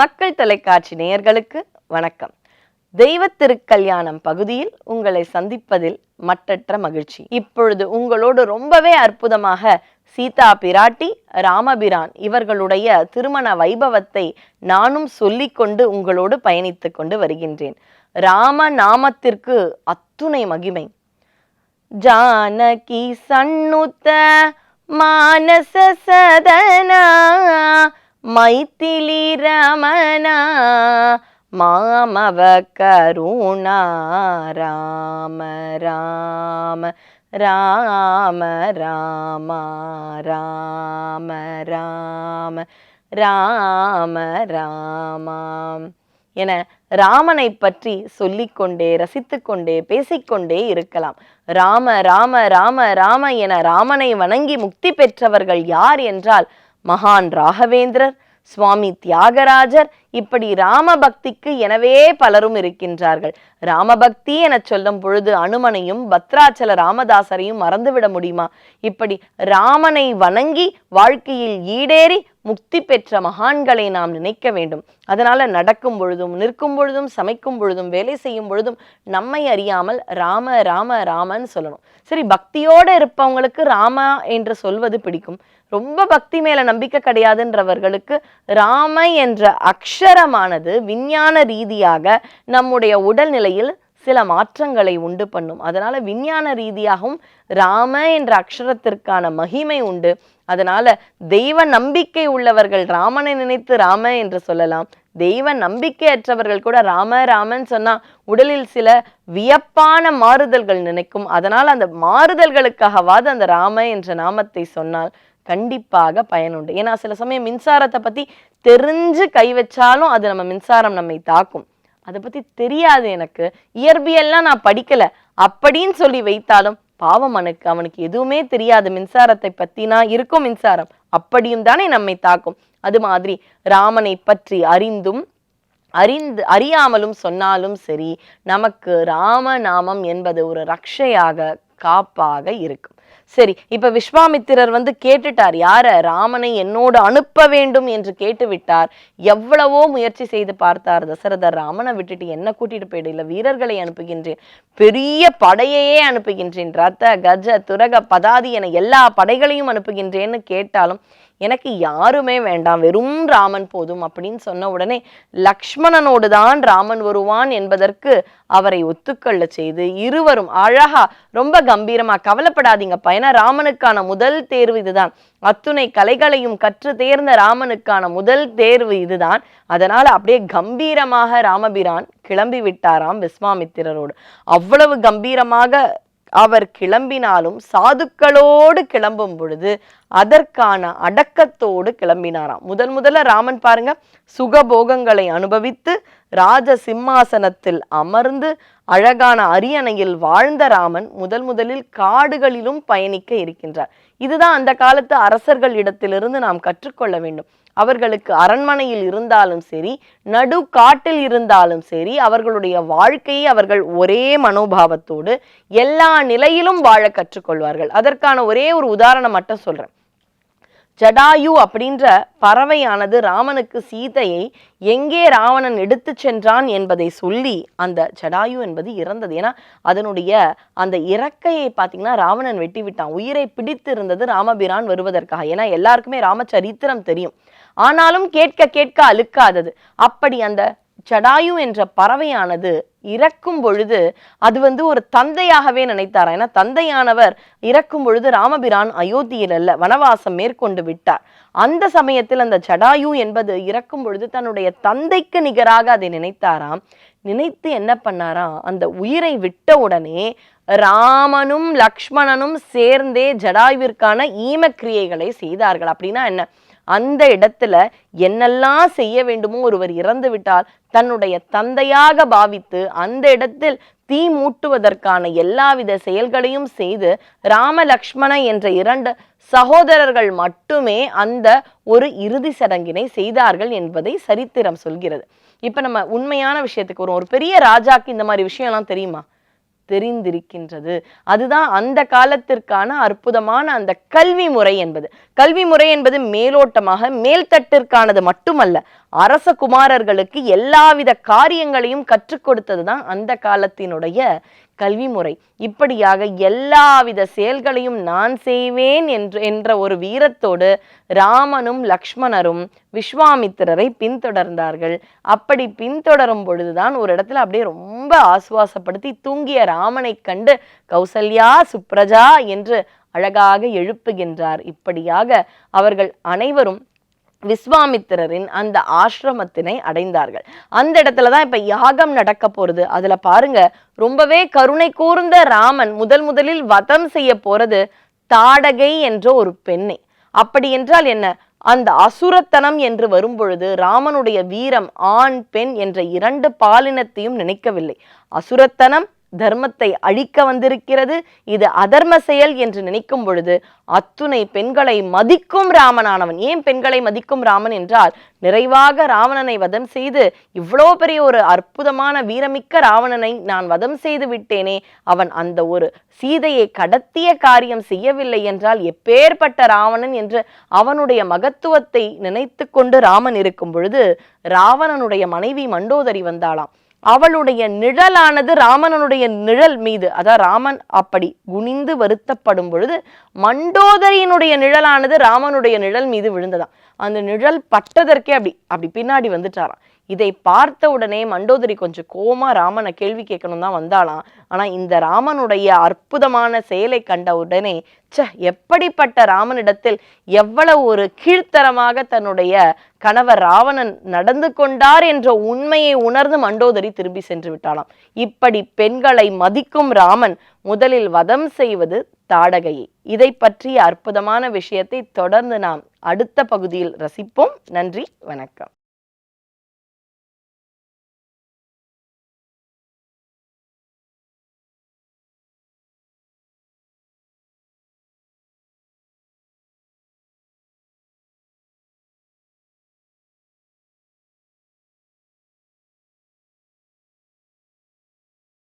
மக்கள் தொலைக்காட்சி நேயர்களுக்கு வணக்கம். தெய்வ திருக்கல்யாணம் பகுதியில் உங்களை சந்திப்பதில் மற்றற்ற மகிழ்ச்சி. இப்பொழுது உங்களோடு ரொம்பவே அற்புதமாக சீதா பிராட்டி ராமபிரான் இவர்களுடைய திருமண வைபவத்தை நானும் சொல்லிக்கொண்டு உங்களோடு பயணித்து கொண்டு வருகின்றேன். ராம நாமத்திற்கு அத்துணை மகிமை. ஜானகி சண்ணுத்த மானச சதனா மைத்திலி ரமணா மாமவ கருணா ராம ராம ராம ராமா ராம ராம ராம ராமாம் என ராமனை பற்றி சொல்லிக்கொண்டே ரசித்துக்கொண்டே பேசிக்கொண்டே இருக்கலாம். ராம ராம ராம ராம என ராமனை வணங்கி முக்தி பெற்றவர்கள் யார் என்றால் மகான் ராகவேந்திரர் சுவாமி தியாகராஜர் இப்படி ராம பக்திக்கு எனவே பலரும் இருக்கின்றார்கள். ராமபக்தி என சொல்லும் பொழுது அனுமனையும் பத்ராச்சல ராமதாசரையும் மறந்துவிட முடியுமா? இப்படி ராமனை வணங்கி வாழ்க்கையில் ஈடேறி முக்தி பெற்ற மகான்களை நாம் நினைக்க வேண்டும். அதனால நடக்கும் பொழுதும் நிற்கும் பொழுதும் சமைக்கும் பொழுதும் வேலை செய்யும் பொழுதும் நம்மை அறியாமல் ராம ராம ராமன்னு சொல்லணும். சரி பக்தியோட இருப்பவங்களுக்கு ராமா என்று சொல்வது பிடிக்கும். ரொம்ப பக்தி மேல நம்பிக்கை கிடையாதுன்றவர்களுக்கு ராம என்ற அக்ஷரமானது விஞ்ஞான ரீதியாக நம்முடைய உடல்நிலையில் சில மாற்றங்களை உண்டு பண்ணும். அதனால விஞ்ஞான ரீதியாகவும் ராம என்ற அக்ஷரத்திற்கான மகிமை உண்டு. அதனால தெய்வ நம்பிக்கை உள்ளவர்கள் ராமனை நினைத்து ராம என்று சொல்லலாம். தெய்வ நம்பிக்கையற்றவர்கள் கூட ராம ராமன் சொன்னா உடலில் சில வியப்பான மாறுதல்கள் நினைக்கும். அதனால் அந்த மாறுதல்களுக்காகவாது அந்த ராம என்ற நாமத்தை சொன்னால் கண்டிப்பாக பயனுண்டு. ஏன்னா சில சமயம் மின்சாரத்தை பத்தி தெரிஞ்சு கை வச்சாலும் அது நம்ம மின்சாரம் நம்மை தாக்கும். அதை பத்தி தெரியாது எனக்கு. இயற்பியல்லாம் நான் படிக்கல. அப்படின்னு சொல்லி வைத்தாலும் பாவம் அவனுக்கு அவனுக்கு எதுவுமே தெரியாது மின்சாரத்தை பத்தினா இருக்கும் மின்சாரம். அப்படியும் தானே நம்மை தாக்கும். அது மாதிரி ராமனை பற்றி அறிந்தும் அறிந்து அறியாமலும் சொன்னாலும் சரி நமக்கு ராம நாமம் என்பது ஒரு ரக்ஷையாக காப்பாக இருக்கும். சரி இப்ப விஸ்வாமித்திரர் வந்து கேட்டுட்டார் யார? ராமனை என்னோடு அனுப்ப வேண்டும் என்று கேட்டுவிட்டார். எவ்வளவோ முயற்சி செய்து பார்த்தார் தசரதர் ராமனை விட்டுட்டு என்ன கூட்டிட்டு போயிடு இல்ல வீரர்களை அனுப்புகின்றேன் பெரிய படையையே அனுப்புகின்றேன் ரத்த கஜ துரக பதாதி என எல்லா படைகளையும் அனுப்புகின்றேன்னு கேட்டாலும் எனக்கு யாருமே வேண்டாம் வெறும் ராமன் போதும் அப்படின்னு சொன்ன உடனே லக்ஷ்மணனோடு தான் ராமன் வருவான் என்பதற்கு அவரை ஒத்துக்கொள்ள செய்து இருவரும் அழகா ரொம்ப கம்பீரமா கவலைப்படாதீங்க ஏன்னா ராமனுக்கான முதல் தேர்வு இதுதான். அத்துணை கலைகளையும் கற்று தேர்ந்த ராமனுக்கான முதல் தேர்வு இதுதான். அதனால அப்படியே கம்பீரமாக ராமபிரான் கிளம்பி விட்டாராம் விஸ்வாமித்திரரோடு. அவ்வளவு கம்பீரமாக அவர் கிளம்பினாலும் சாதுக்களோடு கிளம்பும் பொழுது அதற்கான அடக்கத்தோடு கிளம்பினாராம். முதன் முதல்ல ராமன் பாருங்க சுகபோகங்களை அனுபவித்து ராஜ சிம்மாசனத்தில் அமர்ந்து அழகான அரியணையில் வாழ்ந்த ராமன் முதல் முதலில் காடுகளிலும் பயணிக்க இருக்கின்றார். இதுதான் அந்த காலத்து அரசர்கள் இடத்திலிருந்து நாம் கற்றுக்கொள்ள வேண்டும். அவர்களுக்கு அரண்மனையில் இருந்தாலும் சரி நடு காட்டில் இருந்தாலும் சரி அவர்களுடைய வாழ்க்கையை அவர்கள் ஒரே மனோபாவத்தோடு எல்லா நிலையிலும் வாழ கற்றுக்கொள்வார்கள். அதற்கான ஒரே ஒரு உதாரணம் மட்டும் சொல்றேன். ஜடாயு அப்படின்ற பறவையானது ராமனுக்கு சீதையை எங்கே ராவணன் எடுத்து சென்றான் என்பதை சொல்லி அந்த ஜடாயு என்பது இறந்தது. ஏன்னா அதனுடைய அந்த இறக்கையை பார்த்தீங்கன்னா ராவணன் வெட்டி விட்டான் உயிரை பிடித்து இருந்தது ராமபிரான் வருவதற்காக. ஏன்னா எல்லாருக்குமே ராமச்சரித்திரம் தெரியும். ஆனாலும் கேட்க கேட்க அழுக்காதது. அப்படி அந்த ஜடாயு என்ற பறவையானது இறக்கும் பொழுது அது வந்து ஒரு தந்தையாகவே நினைத்தாராம் ஏன்னா தந்தையானவர் இறக்கும் பொழுது ராமபிரான் அயோத்தியில் அல்ல வனவாசம் மேற்கொண்டு விட்டார். அந்த சமயத்தில் அந்த ஜடாயு என்பது இறக்கும் பொழுது தன்னுடைய தந்தைக்கு நிகராக அதை நினைத்தாராம். நினைத்து என்ன பண்ணாராம் அந்த உயிரை விட்ட உடனே ராமனும் லக்ஷ்மணனும் சேர்ந்தே ஜடாயுவிற்கான ஈமக்கிரியைகளை செய்தார்கள். அப்படின்னா என்ன? அந்த இடத்துல என்னெல்லாம் செய்ய வேண்டுமோ ஒருவர் இறந்து விட்டால் தன்னுடைய தந்தையாக பாவித்து அந்த இடத்தில் தீ மூட்டுவதற்கான எல்லாவித செயல்களையும் செய்து ராமலக்ஷ்மண என்ற இரண்டு சகோதரர்கள் மட்டுமே அந்த ஒரு இறுதி சடங்கினை செய்தார்கள் என்பதை சரித்திரம் சொல்கிறது. இப்ப நம்ம உண்மையான விஷயத்துக்கு வரும் ஒரு பெரிய ராஜாக்கு இந்த மாதிரி விஷயம்லாம் தெரியுமா? தெரிந்திருக்கின்றது. அதுதான் அந்த காலத்திற்கான அற்புதமான அந்த கல்வி முறை என்பது. கல்வி முறை என்பது மேலோட்டமாக மேல்தட்டிற்கானது மட்டுமல்ல அரச குமாரர்களுக்கு எல்லாவித காரியங்களையும் கற்றுக் கொடுத்தது தான் அந்த காலத்தினுடைய கல்வி முறை. இப்படியாக எல்லாவித செயல்களையும் நான் செய்வேன் என்று என்ற ஒரு வீரத்தோடு ராமனும் லக்ஷ்மணரும் விஸ்வாமித்திரரை பின்தொடர்ந்தார்கள். அப்படி பின்தொடரும் பொழுதுதான் ஒரு இடத்துல அப்படியே ரொம்ப ஆசுவாசப்படுத்தி தூங்கிய ராமனை கண்டு கௌசல்யா சுப்ரஜா என்று அழகாக எழுப்புகின்றார். இப்படியாக அவர்கள் அனைவரும் விஸ்வாமித்திரரின் அந்த ஆசிரமத்தினை அடைந்தார்கள். அந்த இடத்துல தான் இப்போ யாகம் நடக்க போகிறது அதில் பாருங்க ரொம்பவே கருணை கூர்ந்த ராமன் முதல் முதலில் வதம் செய்ய போகிறது தாடகை என்ற ஒரு பெண்ணை. அப்படி என்றால் என்ன? அந்த அசுரத்தனம் என்று வரும்பொழுது ராமனுடைய வீரம் ஆண் பெண் என்ற இரண்டு பாலினத்தையும் நினைக்கவில்லை. அசுரத்தனம் தர்மத்தை அழிக்க வந்திருக்கிறது. இது அதர்ம செயல் என்று நினைக்கும் பொழுது அத்துணை பெண்களை மதிக்கும் ராமனானவன். ஏன் பெண்களை மதிக்கும் ராமன் என்றால் நிறைவாக ராவணனை வதம் செய்து இவ்வளோ பெரிய ஒரு அற்புதமான வீரமிக்க ராவணனை நான் வதம் செய்து விட்டேனே அவன் அந்த ஒரு சீதையை கடத்திய காரியம் செய்யவில்லை என்றால் எப்பேற்பட்ட ராவணன் என்று அவனுடைய மகத்துவத்தை நினைத்து கொண்டு ராமன் இருக்கும் பொழுது ராவணனுடைய மனைவி மண்டோதரி வந்தாளாம். அவளுடைய நிழலானது ராமனுடைய நிழல் மீது. அதான் ராமன் அப்படி குனிந்து வருத்தப்படும் பொழுது மண்டோதரியினுடைய நிழலானது ராமனுடைய நிழல் மீது விழுந்ததாம். அந்த நிழல் பட்டதற்கே அப்படி அப்படி பின்னாடி வந்துட்டாராம். இதை பார்த்த உடனே மண்டோதரி கொஞ்சம் கோமா ராமனை கேள்வி கேட்கணும் தான் வந்தாலாம் ஆனா இந்த ராமனுடைய அற்புதமான செயலை கண்ட உடனே ச்ச எப்படிப்பட்ட ராமனிடத்தில் எவ்வளவு ஒரு கீழ்த்தரமாக தன்னுடைய கணவர் ராவணன் நடந்து கொண்டார் என்ற உண்மையை உணர்ந்து மண்டோதரி திரும்பி சென்று விட்டாளாம். இப்படி பெண்களை மதிக்கும் ராமன் முதலில் வதம் செய்வது தாடகையை. இதை பற்றிய அற்புதமான விஷயத்தை தொடர்ந்து நாம் அடுத்த பகுதியில் ரசிப்போம். நன்றி வணக்கம்.